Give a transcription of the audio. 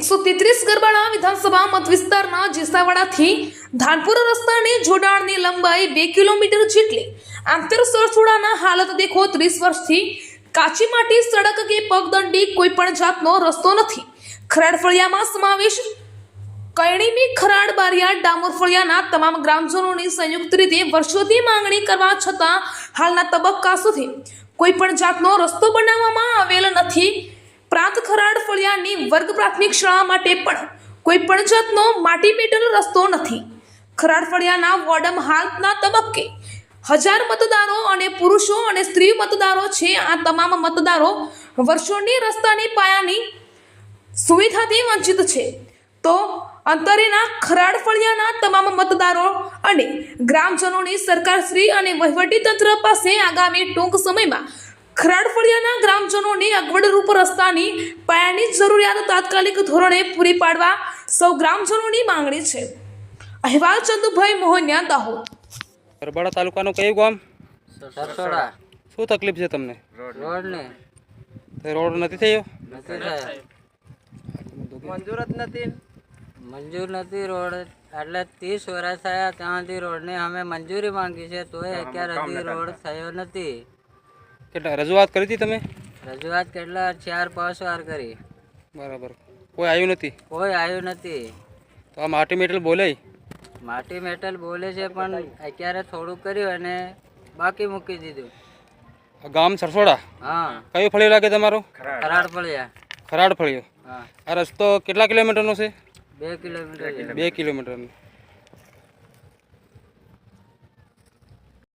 એકસો તેત્રીસ ગરબાડા વિધાનસભા મત વિસ્તારના જેસાવાડાથી ધાનપુર રસ્તાની જોડાણની લંબાઈ બે કિલોમીટર જેટલી. આંતર સરસોડાના હાલત દેખો ત્રીસ વર્ષથી. કાચી માટી, સડક કે પગદંડી કોઈ પણ જાતનો રસ્તો નથી. ખરાડ ફળિયામાં સમાવેશ કૈણીમી ખરાડ બારિયા ડામોર ફળિયાના તમામ ગ્રામજનોની સંયુક્ત રીતે વર્ષોથી માંગણી કરવા છતાં હાલના તબક્કા સુધી કોઈ પણ જાતનો રસ્તો બનાવવામાં આવેલ નથી. પ્રાંત ખરાડ વર્ગ પ્રાથમિક શાળા માટે પણ કોઈ પણ જાતનો માટી મેટલ રસ્તો નથી. ખરાડ ફળિયાના વોર્ડમ હાલના તબક્કે હજાર મતદારો અને પુરુષો અને સ્ત્રી મતદારો છે. આ તમામ મતદારો વર્ષોની રસ્તાની પાયાની સુવિધાથી વંચિત છે. તો અંતરેના ખરાડ ફળિયાના તમામ મતદારો અને ગ્રામજનોની સરકારશ્રી અને વહીવટીતંત્ર પાસે આગામી ટૂંક સમયમાં ખરાડ ફળિયાના ગ્રામજનોની અગવડરૂપ રસ્તાની પાયાની જરૂરિયાત તાત્કાલિક ધોરણે પૂરી પાડવા સૌ ગ્રામજનોની માંગણી છે. અહેવાલ ચંદુભાઈ મોહનિયા દાહોદ. ગરબાડા તાલુકાનું કયું ગામ? સરસોડા. શું તકલીફ છે તમને? રોડ ને તે રોડ નથી થયો? નથી થાય. મંજૂર જ નથી. મંજૂર નથી રોડ. એટલે ત્રીસ વર્ષ થયા ત્યાં સુધી રોડની અમે મંજૂરી માંગી છે તોય અત્યાર સુધી રોડ થયો નથી. કેટલા રજૂઆત કરી હતી તમે? રજૂઆત કેટલા ચાર પાંચ વાર કરી. બરાબર. કોઈ આવ્યું નથી? કોઈ આવ્યું નથી. તો આ માટી મેટલ બોલે માટી મેટલ બોલે છે પણ અત્યારે થોડુંક કર્યું અને બાકી મૂકી દીધું. ગામ સરસોડા? હા. કયું ફળિયું લાગે તમારું? ખરાડ ફળિયા. ખરાડ ફળિયો. હા. આ રસ્તો કેટલા કિલોમીટરનો છે? બે કિલોમીટર બે કિલોમીટરનો.